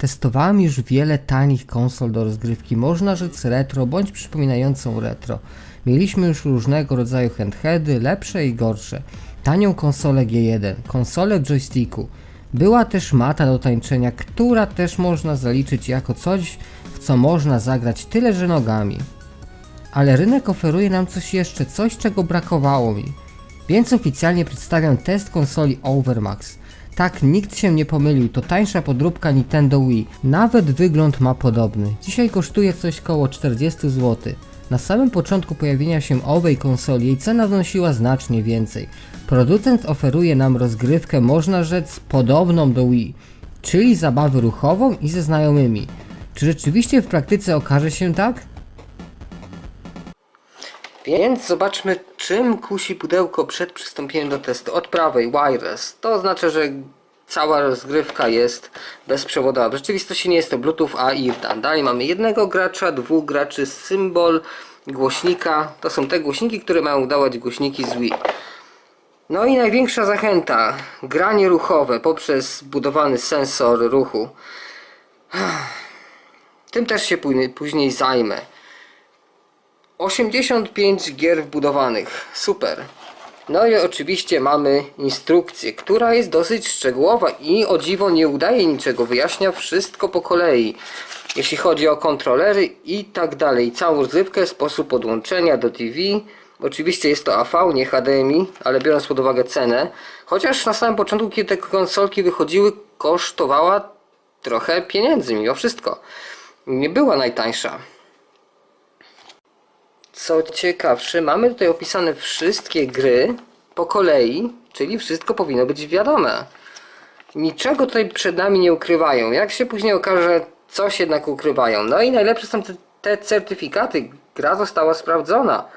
Testowałem już wiele tanich konsol do rozgrywki, można rzec retro bądź przypominającą retro. Mieliśmy już różnego rodzaju handheldy, lepsze i gorsze. Tanią konsolę G1, konsolę joysticku. Była też mata do tańczenia, która też można zaliczyć jako coś, w co można zagrać tyle że nogami. Ale rynek oferuje nam coś jeszcze, coś czego brakowało mi. Więc oficjalnie przedstawiam test konsoli Overmax. Tak, nikt się nie pomylił, to tańsza podróbka Nintendo Wii. Nawet wygląd ma podobny. Dzisiaj kosztuje coś koło 40 zł. Na samym początku pojawienia się owej konsoli jej cena wynosiła znacznie więcej. Producent oferuje nam rozgrywkę, można rzec, podobną do Wii, czyli zabawę ruchową i ze znajomymi. Czy rzeczywiście w praktyce okaże się tak? Więc zobaczmy, czym kusi pudełko przed przystąpieniem do testu. Od prawej wireless. To oznacza, że cała rozgrywka jest bezprzewodowa. W rzeczywistości nie jest to Bluetooth, a IRTAN. Dalej mamy jednego gracza, dwóch graczy, symbol głośnika. To są te głośniki, które mają udawać głośniki z Wii. No i największa zachęta. Granie ruchowe poprzez zbudowany sensor ruchu. Tym też się później zajmę. 85 gier wbudowanych. Super. No i oczywiście mamy instrukcję, która jest dosyć szczegółowa i o dziwo nie udaje niczego, wyjaśnia wszystko po kolei. Jeśli chodzi o kontrolery i tak dalej. Całą rozrywkę, sposób podłączenia do TV. Oczywiście jest to AV, nie HDMI, ale biorąc pod uwagę cenę, chociaż na samym początku, kiedy te konsolki wychodziły, kosztowała trochę pieniędzy mimo wszystko. Nie była najtańsza. Co ciekawsze, mamy tutaj opisane wszystkie gry po kolei, czyli wszystko powinno być wiadome. Niczego tutaj przed nami nie ukrywają. Jak się później okaże, coś jednak ukrywają. No i najlepsze są te, te certyfikaty. Gra została sprawdzona.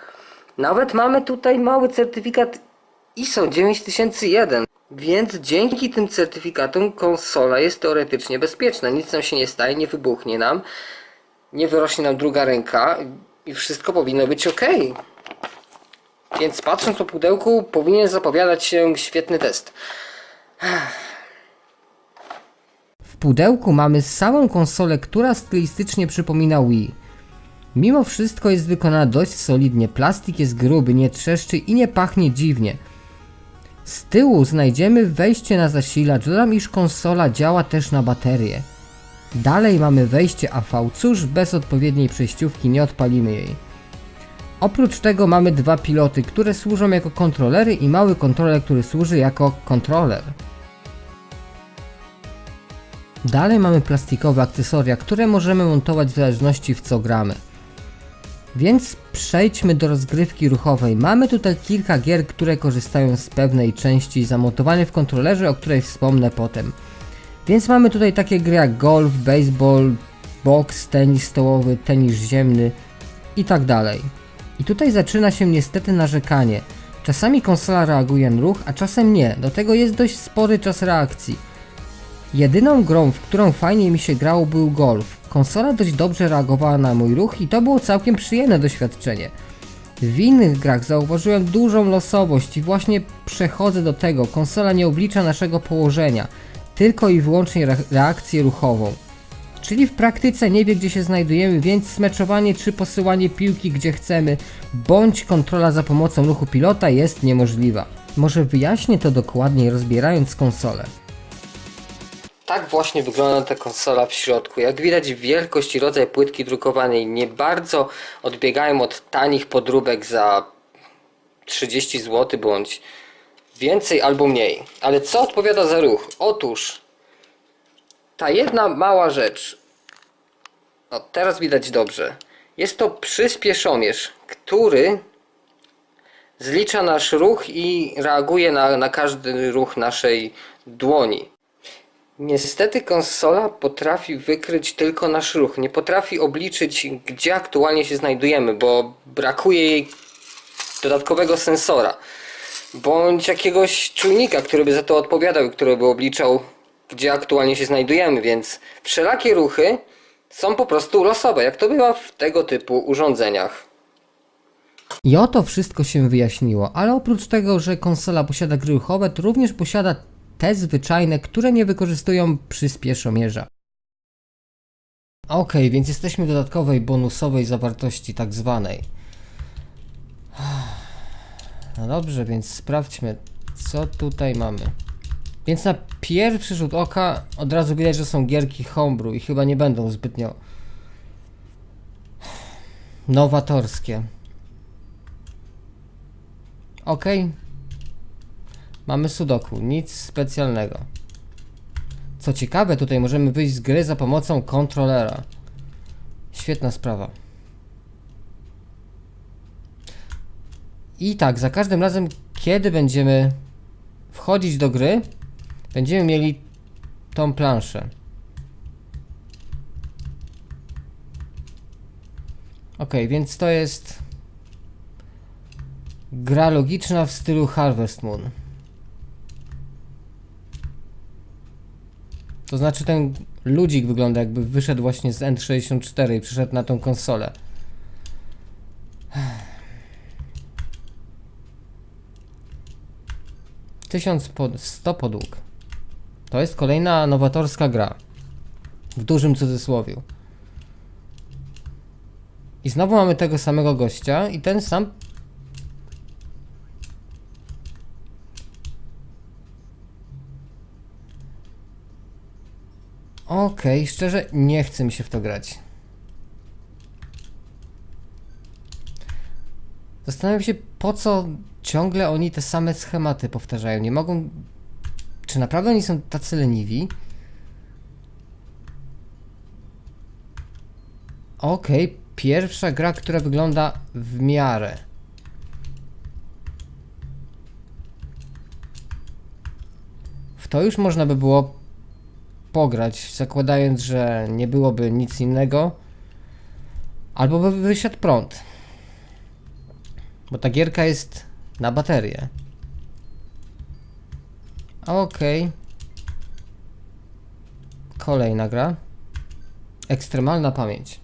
Nawet mamy tutaj mały certyfikat ISO 9001. Więc dzięki tym certyfikatom konsola jest teoretycznie bezpieczna. Nic nam się nie staje, nie wybuchnie nam nie wyrośnie nam druga ręka i wszystko powinno być ok. Więc patrząc po pudełku, powinien zapowiadać się świetny test. W pudełku mamy samą konsolę, która stylistycznie przypomina Wii. Mimo wszystko jest wykonana dość solidnie, plastik jest gruby, nie trzeszczy i nie pachnie dziwnie. Z tyłu znajdziemy wejście na zasilacz, dodam iż konsola działa też na baterię. Dalej mamy wejście AV, cóż bez odpowiedniej przejściówki nie odpalimy jej. Oprócz tego mamy dwa piloty, które służą jako kontrolery i mały kontroler, który służy jako kontroler. Dalej mamy plastikowe akcesoria, które możemy montować w zależności w co gramy. Więc przejdźmy do rozgrywki ruchowej. Mamy tutaj kilka gier, które korzystają z pewnej części zamontowanej w kontrolerze, o której wspomnę potem. Więc mamy tutaj takie gry jak golf, baseball, boks, tenis stołowy, tenis ziemny i tak dalej. I tutaj zaczyna się niestety narzekanie. Czasami konsola reaguje na ruch, a czasem nie. Do tego jest dość spory czas reakcji. Jedyną grą, w którą fajnie mi się grało był golf. Konsola dość dobrze reagowała na mój ruch i to było całkiem przyjemne doświadczenie. W innych grach zauważyłem dużą losowość i właśnie przechodzę do tego. Konsola nie oblicza naszego położenia, tylko i wyłącznie re- reakcję ruchową. Czyli w praktyce nie wie gdzie się znajdujemy, więc smeczowanie czy posyłanie piłki gdzie chcemy, bądź kontrola za pomocą ruchu pilota jest niemożliwa. Może wyjaśnię to dokładniej rozbierając konsolę. Tak właśnie wygląda ta konsola w środku. Jak widać wielkość i rodzaj płytki drukowanej nie bardzo odbiegają od tanich podróbek za 30 zł bądź więcej albo mniej. Ale co odpowiada za ruch? Otóż ta jedna mała rzecz. No teraz widać dobrze. Jest to przyspieszomierz, który zlicza nasz ruch i reaguje na, na każdy ruch naszej dłoni. Niestety konsola potrafi wykryć tylko nasz ruch. Nie potrafi obliczyć, gdzie aktualnie się znajdujemy, bo brakuje jej dodatkowego sensora. Bądź jakiegoś czujnika, który by za to odpowiadał który by obliczał, gdzie aktualnie się znajdujemy, więc wszelakie ruchy są po prostu losowe, jak to bywa w tego typu urządzeniach. I oto wszystko się wyjaśniło, ale oprócz tego, że konsola posiada gry ruchowe, to również posiada te zwyczajne, które nie wykorzystują przyspieszomierza. Okej, więc jesteśmy w dodatkowej bonusowej zawartości, tak zwanej. No dobrze, więc sprawdźmy, co tutaj mamy. Więc na pierwszy rzut oka od razu widać, że są gierki homebrew i chyba nie będą zbytnio nowatorskie. Ok. Mamy sudoku, nic specjalnego. Co ciekawe, tutaj możemy wyjść z gry za pomocą kontrolera. Świetna sprawa. I tak, za każdym razem, kiedy będziemy wchodzić do gry, będziemy mieli tą planszę. Ok, więc to jest gra logiczna w stylu Harvest Moon. To znaczy ten ludzik wygląda jakby wyszedł właśnie z N64 i przyszedł na tą konsolę. Tysiąc pod, 100 podłóg. To jest kolejna nowatorska gra. W dużym cudzysłowiu. I znowu mamy tego samego gościa i ten sam Okej, szczerze nie chce mi się w to grać. Zastanawiam się, po co ciągle oni te same schematy powtarzają. Nie mogą. Czy naprawdę oni są tacy leniwi? Okej, pierwsza gra, która wygląda w miarę. W to już można by było pograć, zakładając, że nie byłoby nic innego, albo by wysiadł prąd. Bo ta gierka jest na baterię. Okej. Kolejna gra. Ekstremalna pamięć.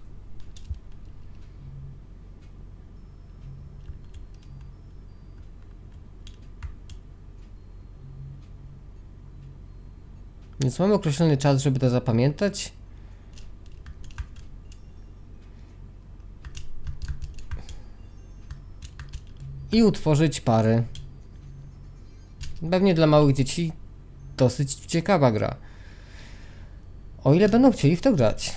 Więc mamy określony czas, żeby to zapamiętać. I utworzyć pary. Pewnie dla małych dzieci dosyć ciekawa gra. O ile będą chcieli w to grać.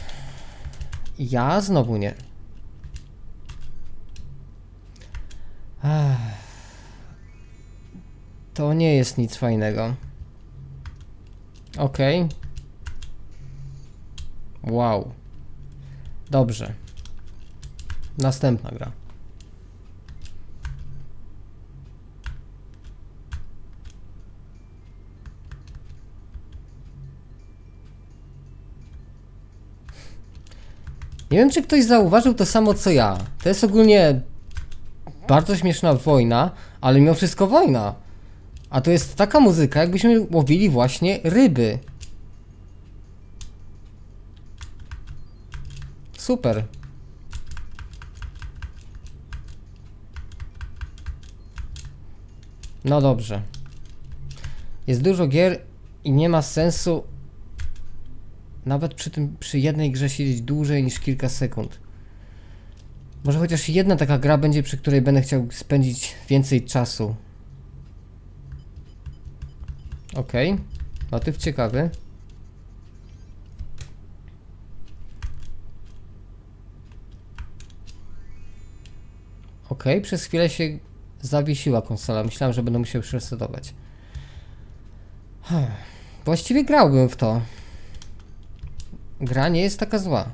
Ja znowu nie. To nie jest nic fajnego. Okej. Wow. Dobrze. Następna gra. Nie wiem, czy ktoś zauważył to samo co ja. To jest ogólnie bardzo śmieszna wojna, ale mimo wszystko wojna. A to jest taka muzyka, jakbyśmy łowili właśnie ryby. Super. No dobrze. Jest dużo gier i nie ma sensu nawet przy tym, przy jednej grze siedzieć dłużej niż kilka sekund. Może chociaż jedna taka gra będzie, przy której będę chciał spędzić więcej czasu. Okej. Motyw ciekawy. Okej, przez chwilę się zawiesiła konsola. Myślałem, że będę musiał resetować. Hmm. Właściwie grałbym w to. Gra nie jest taka zła.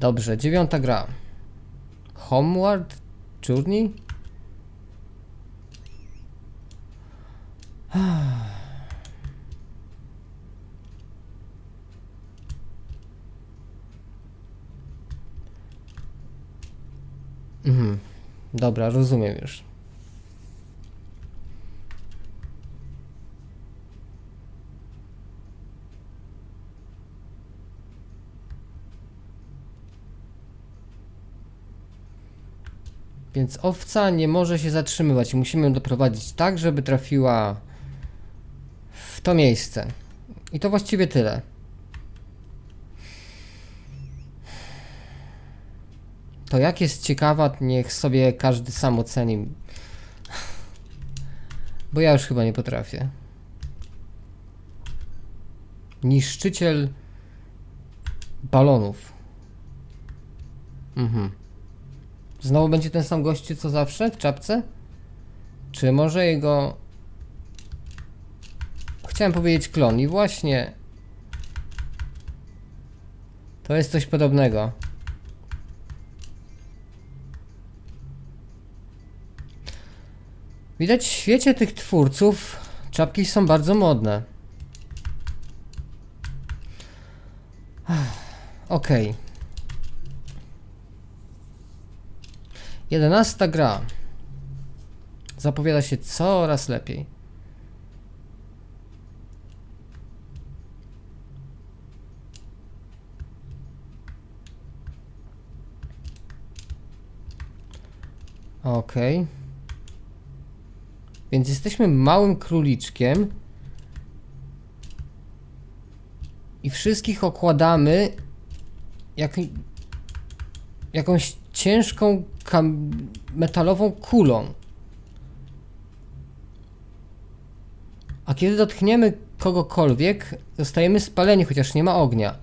Dobrze, dziewiąta gra. Homeward Journey? Mhm. Dobra, rozumiem już. Więc owca nie może się zatrzymywać. Musimy ją doprowadzić tak, żeby trafiła w to miejsce. I to właściwie tyle. To jak jest ciekawa, niech sobie każdy sam oceni. Bo ja już chyba nie potrafię. Niszczyciel balonów. Mhm. Znowu będzie ten sam gościu co zawsze w czapce? Czy może jego. Chciałem powiedzieć klon i właśnie. To jest coś podobnego. Widać w świecie tych twórców czapki są bardzo modne. Okej. Jedenasta gra. Zapowiada się coraz lepiej. Okej. Więc jesteśmy małym króliczkiem. I wszystkich okładamy jak, jakąś ciężką metalową kulą. A kiedy dotkniemy kogokolwiek, zostajemy spaleni, chociaż nie ma ognia.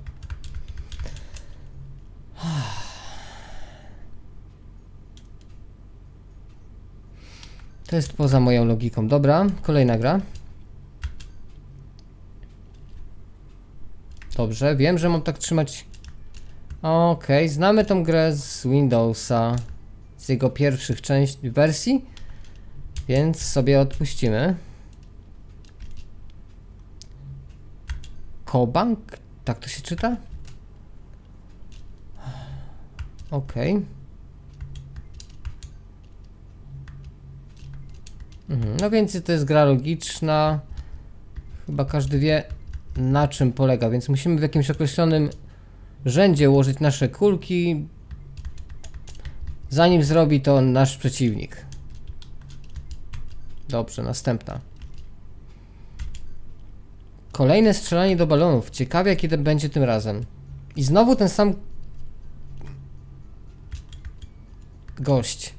To jest poza moją logiką. Dobra, kolejna gra. Dobrze, wiem, że mam tak trzymać. Okej, znamy tą grę z Windowsa, z jego pierwszych części wersji, więc sobie odpuścimy. Kobank? Tak to się czyta? Okej. Mhm, No więc to jest gra logiczna. Chyba każdy wie na czym polega, więc musimy w jakimś określonym rzędzie ułożyć nasze kulki, zanim zrobi to nasz przeciwnik. Dobrze, następna. Kolejne strzelanie do balonów. Ciekawie, to będzie tym razem. I znowu ten sam gość.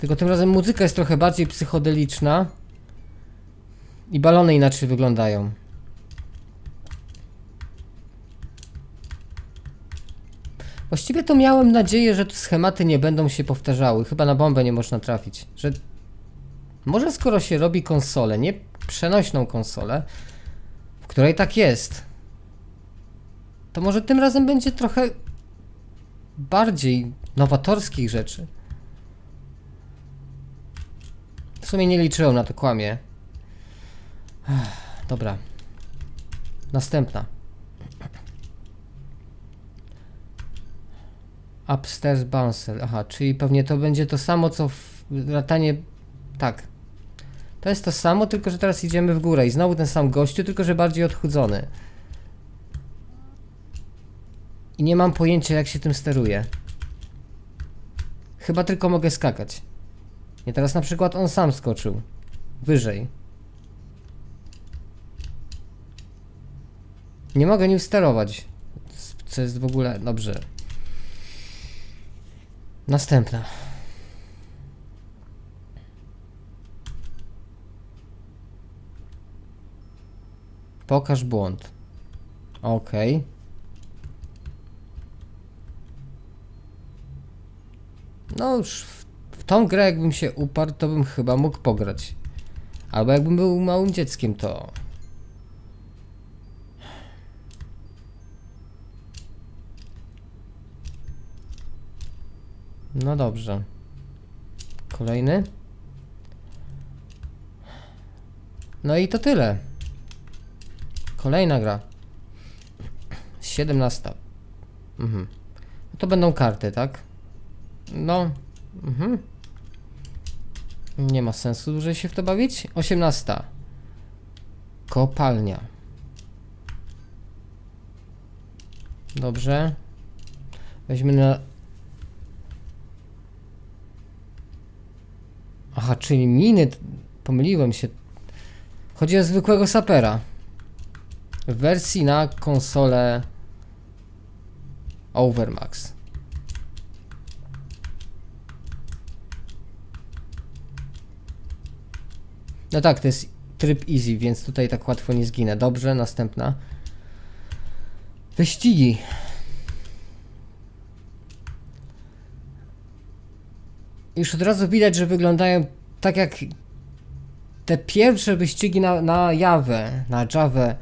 Tylko tym razem muzyka jest trochę bardziej psychodeliczna. I balony inaczej wyglądają. Właściwie to miałem nadzieję, że tu schematy nie będą się powtarzały. Chyba na bombę nie można trafić. Że może skoro się robi konsolę, nie przenośną konsolę, w której tak jest, to może tym razem będzie trochę bardziej nowatorskich rzeczy. W sumie nie liczyłem na to, kłamie. Dobra. Następna. Upstairs Bouncer. Aha, czyli pewnie to będzie to samo co w latanie. Tak. To jest to samo, tylko że teraz idziemy w górę i znowu ten sam gościu, tylko że bardziej odchudzony. I nie mam pojęcia jak się tym steruje. Chyba tylko mogę skakać. Nie, teraz na przykład on sam skoczył. Wyżej. Nie mogę nim sterować. Co jest w ogóle. Dobrze. Następna. Pokaż błąd. Okej. No już w, w tą grę jakbym się uparł, to bym chyba mógł pograć. Albo jakbym był małym dzieckiem, to... No dobrze. Kolejny. No i to tyle. Kolejna gra. 17. Mhm. To będą karty, tak? No. Mhm. Nie ma sensu dłużej się w to bawić. 18. Kopalnia. Dobrze. Weźmy na. Aha, czyli miny. Pomyliłem się. Chodzi o zwykłego sapera. W wersji na konsolę Overmax. No tak, to jest tryb easy, więc tutaj tak łatwo nie zginę. Dobrze, następna. Wyścigi. Już od razu widać, że wyglądają tak jak te pierwsze wyścigi na, na Jawę, na Javę.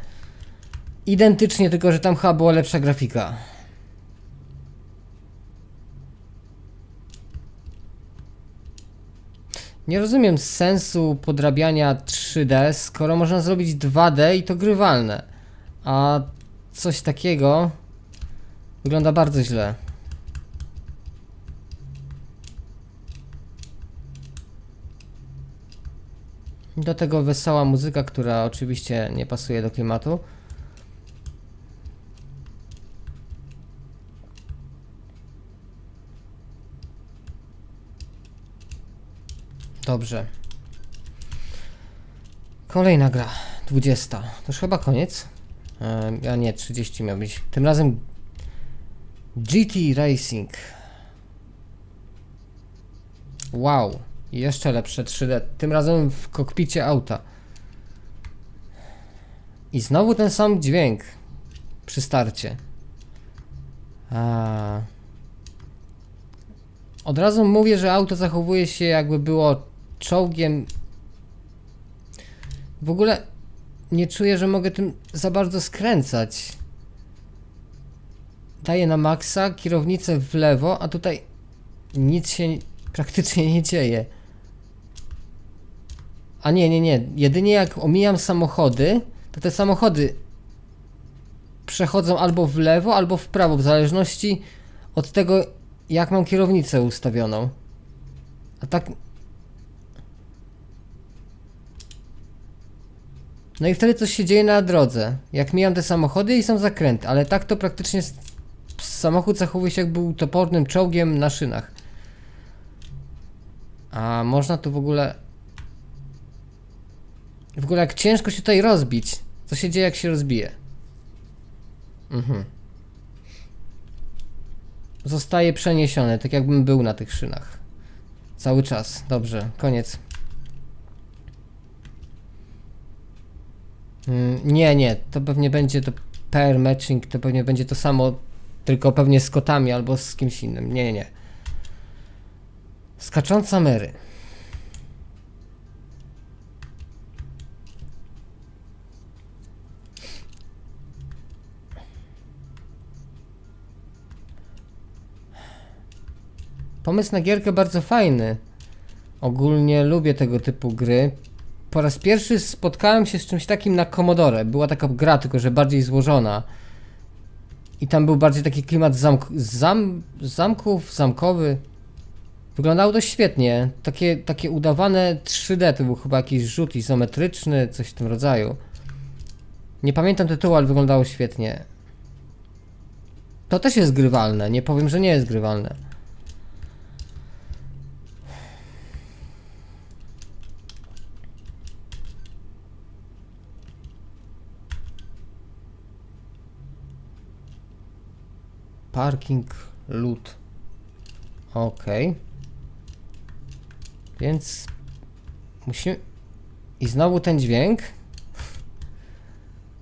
Identycznie, tylko że tam chyba była lepsza grafika. Nie rozumiem sensu podrabiania 3D, skoro można zrobić 2D i to grywalne. A coś takiego wygląda bardzo źle. Do tego wesoła muzyka, która oczywiście nie pasuje do klimatu. Dobrze. Kolejna gra. 20. To już chyba koniec. E, a nie, 30 miał być. Tym razem GT Racing. Wow. Jeszcze lepsze 3D. Tym razem w kokpicie auta. I znowu ten sam dźwięk przy starcie. A. Od razu mówię, że auto zachowuje się jakby było czołgiem. W ogóle nie czuję, że mogę tym za bardzo skręcać. Daję na maksa, kierownicę w lewo, a tutaj nic się praktycznie nie dzieje. A nie, nie, nie. Jedynie jak omijam samochody, to te samochody przechodzą albo w lewo, albo w prawo, w zależności od tego, jak mam kierownicę ustawioną. A tak. No i wtedy coś się dzieje na drodze. Jak mijam te samochody i są zakręty, ale tak to praktycznie samochód zachowuje się jak był topornym czołgiem na szynach. A można tu w ogóle. W ogóle jak ciężko się tutaj rozbić. Co się dzieje jak się rozbije? Mhm. Zostaje przeniesiony, tak jakbym był na tych szynach. Cały czas. Dobrze, koniec. Mm, nie, nie, to pewnie będzie to pair matching, to pewnie będzie to samo, tylko pewnie z kotami albo z kimś innym. Nie, nie, nie. Skacząca Mary. Pomysł na gierkę bardzo fajny. Ogólnie lubię tego typu gry. Po raz pierwszy spotkałem się z czymś takim na Commodore. Była taka gra, tylko że bardziej złożona. I tam był bardziej taki klimat zamk zam zamków, zamkowy. Wyglądało to świetnie. Takie, takie udawane 3D, to był chyba jakiś rzut izometryczny, coś w tym rodzaju. Nie pamiętam tytułu, ale wyglądało świetnie. To też jest grywalne, nie powiem, że nie jest grywalne. Parking loot. Ok. Więc musimy. I znowu ten dźwięk.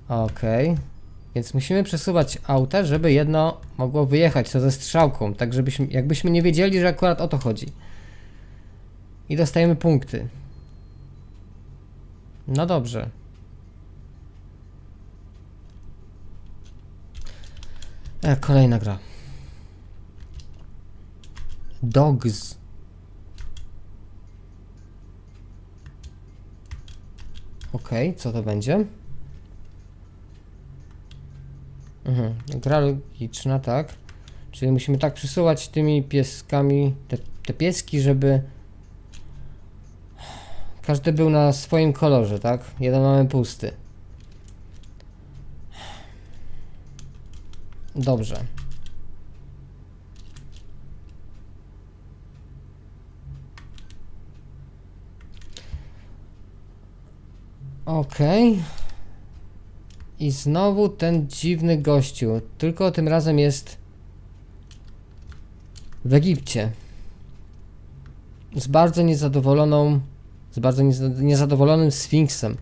Ok. Więc musimy przesuwać auta, żeby jedno mogło wyjechać, ze strzałką, tak żebyśmy, jakbyśmy nie wiedzieli, że akurat o to chodzi. I dostajemy punkty. No dobrze. E, kolejna gra. Dogs. Okej, co to będzie? Mhm, gra logiczna, tak. Czyli musimy tak przesuwać tymi pieskami, te, te pieski, żeby każdy był na swoim kolorze, tak? Jeden mamy pusty. Dobrze. Okej. I znowu ten dziwny gościu. Tylko tym razem jest w Egipcie. Z bardzo niezadowoloną, z bardzo nieza- niezadowolonym Sfinksem.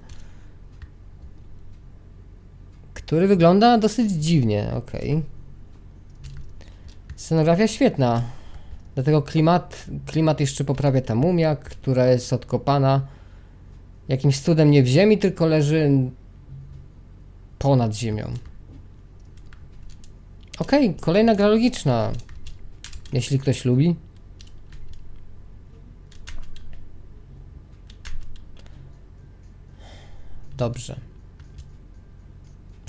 Który wygląda dosyć dziwnie, okej. Scenografia świetna. Dlatego klimat, klimat jeszcze poprawia ta mumia, która jest odkopana jakimś cudem nie w ziemi, tylko leży ponad ziemią. Okej, kolejna gra logiczna. Jeśli ktoś lubi. Dobrze.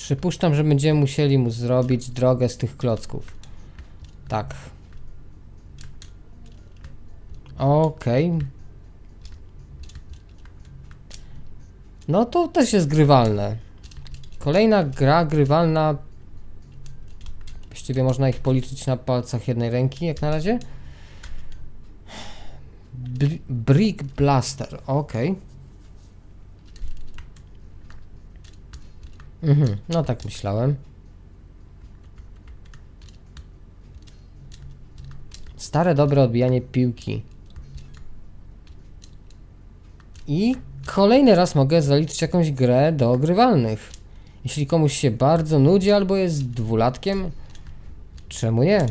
Przypuszczam, że będziemy musieli mu zrobić drogę z tych klocków. Tak. Okej. No to też jest grywalne. Kolejna gra grywalna. Właściwie można ich policzyć na palcach jednej ręki, jak na razie. Br- Brick Blaster, okej. Mhm, no tak myślałem. Stare, dobre odbijanie piłki. I kolejny raz mogę zaliczyć jakąś grę do ogrywalnych. Jeśli komuś się bardzo nudzi albo jest dwulatkiem, czemu nie?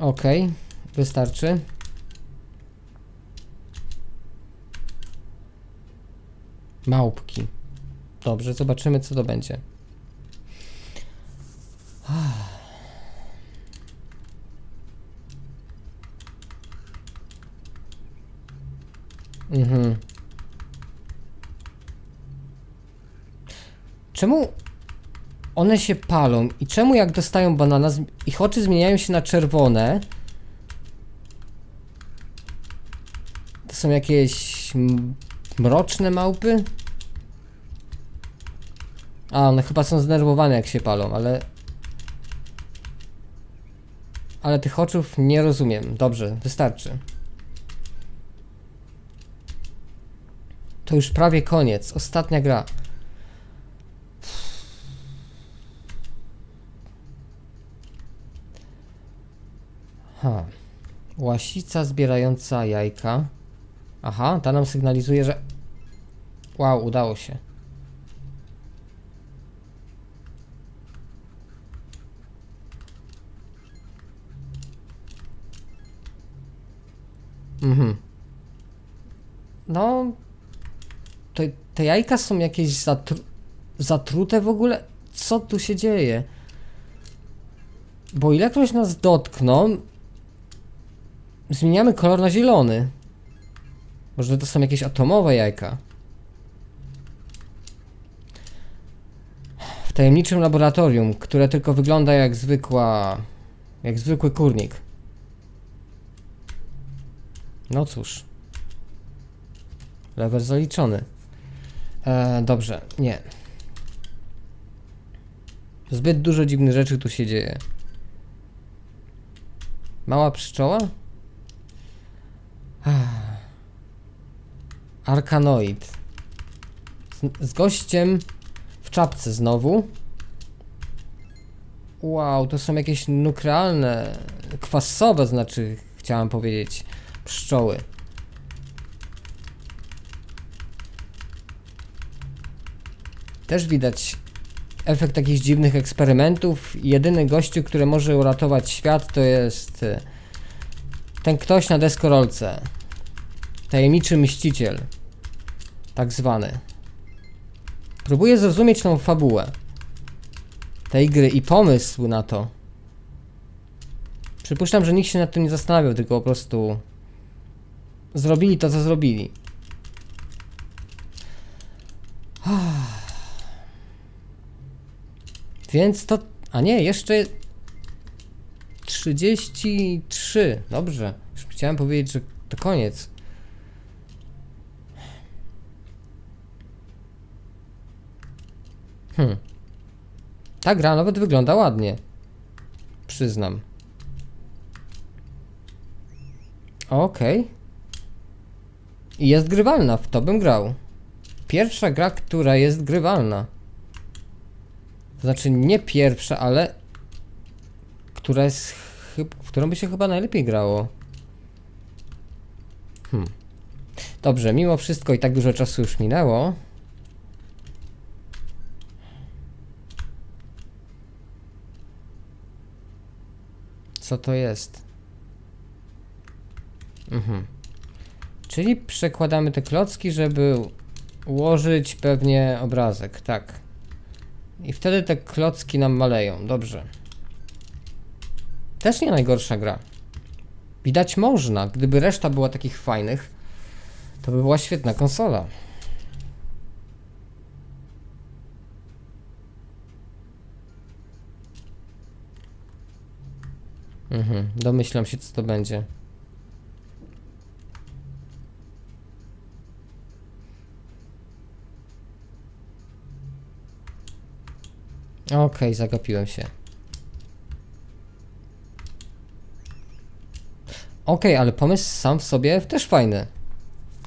Okej, wystarczy. Małpki. Dobrze, zobaczymy co to będzie. Mhm. Czemu one się palą i czemu jak dostają banana, ich oczy zmieniają się na czerwone? To są jakieś mroczne małpy? A, one chyba są zdenerwowane jak się palą, ale... Ale tych oczów nie rozumiem. Dobrze, wystarczy. To już prawie koniec. Ostatnia gra. Ha. Łasica zbierająca jajka. Aha, ta nam sygnalizuje, że... Wow, udało się. Mhm. No... To, te jajka są jakieś zatru... zatrute w ogóle? Co tu się dzieje? Bo ilekroć nas dotkną, zmieniamy kolor na zielony. Może to są jakieś atomowe jajka. W tajemniczym laboratorium, które tylko wygląda jak zwykła. jak zwykły kurnik. No cóż. Level zaliczony. E, dobrze, nie. Zbyt dużo dziwnych rzeczy tu się dzieje. Mała pszczoła? Arkanoid. Z, z gościem w czapce znowu. Wow, to są jakieś nuklealne, kwasowe znaczy, chciałem powiedzieć, pszczoły. Też widać efekt jakichś dziwnych eksperymentów. Jedyny gościu, który może uratować świat, to jest e, ten ktoś na deskorolce. Tajemniczy mściciel. Tak zwany. Próbuję zrozumieć tą fabułę tej gry i pomysł na to. Przypuszczam, że nikt się nad tym nie zastanawiał, tylko po prostu zrobili to, co zrobili. Więc to. A nie, jeszcze 33. Dobrze. Już chciałem powiedzieć, że to koniec. Hmm. Ta gra nawet wygląda ładnie. Przyznam. Okej. I jest grywalna, w to bym grał. pierwsza gra, która jest grywalna. To znaczy nie pierwsza, ale która jest w którą by się chyba najlepiej grało. Hmm. Dobrze, mimo wszystko i tak dużo czasu już minęło. Co to jest? Mhm. Czyli przekładamy te klocki, żeby ułożyć pewnie obrazek, tak. I wtedy te klocki nam maleją, dobrze. Też nie najgorsza gra. Widać można, gdyby reszta była takich fajnych, to by była świetna konsola. Mhm, domyślam się co to będzie. Okej, zagapiłem się. Okej, ale pomysł sam w sobie też fajny.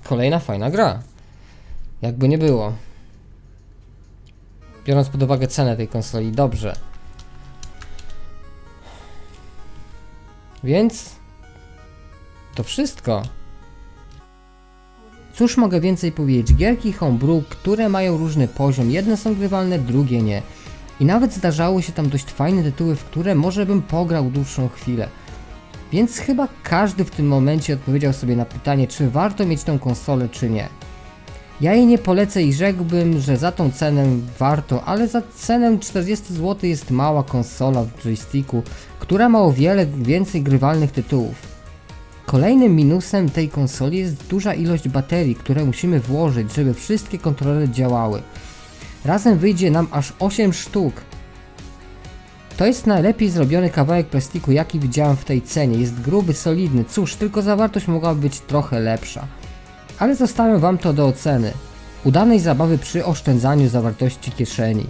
Kolejna fajna gra. Jakby nie było. Biorąc pod uwagę cenę tej konsoli, dobrze. Więc to wszystko. Cóż mogę więcej powiedzieć? Gierki homebrew, które mają różny poziom, jedne są grywalne, drugie nie. I nawet zdarzały się tam dość fajne tytuły, w które może bym pograł dłuższą chwilę. Więc chyba każdy w tym momencie odpowiedział sobie na pytanie, czy warto mieć tą konsolę, czy nie. Ja jej nie polecę i rzekłbym, że za tą cenę warto, ale za cenę 40 zł jest mała konsola w joysticku, która ma o wiele więcej grywalnych tytułów. Kolejnym minusem tej konsoli jest duża ilość baterii, które musimy włożyć, żeby wszystkie kontrolery działały. Razem wyjdzie nam aż 8 sztuk. To jest najlepiej zrobiony kawałek plastiku, jaki widziałem w tej cenie. Jest gruby, solidny. Cóż, tylko zawartość mogłaby być trochę lepsza. Ale zostawiam Wam to do oceny. Udanej zabawy przy oszczędzaniu zawartości kieszeni.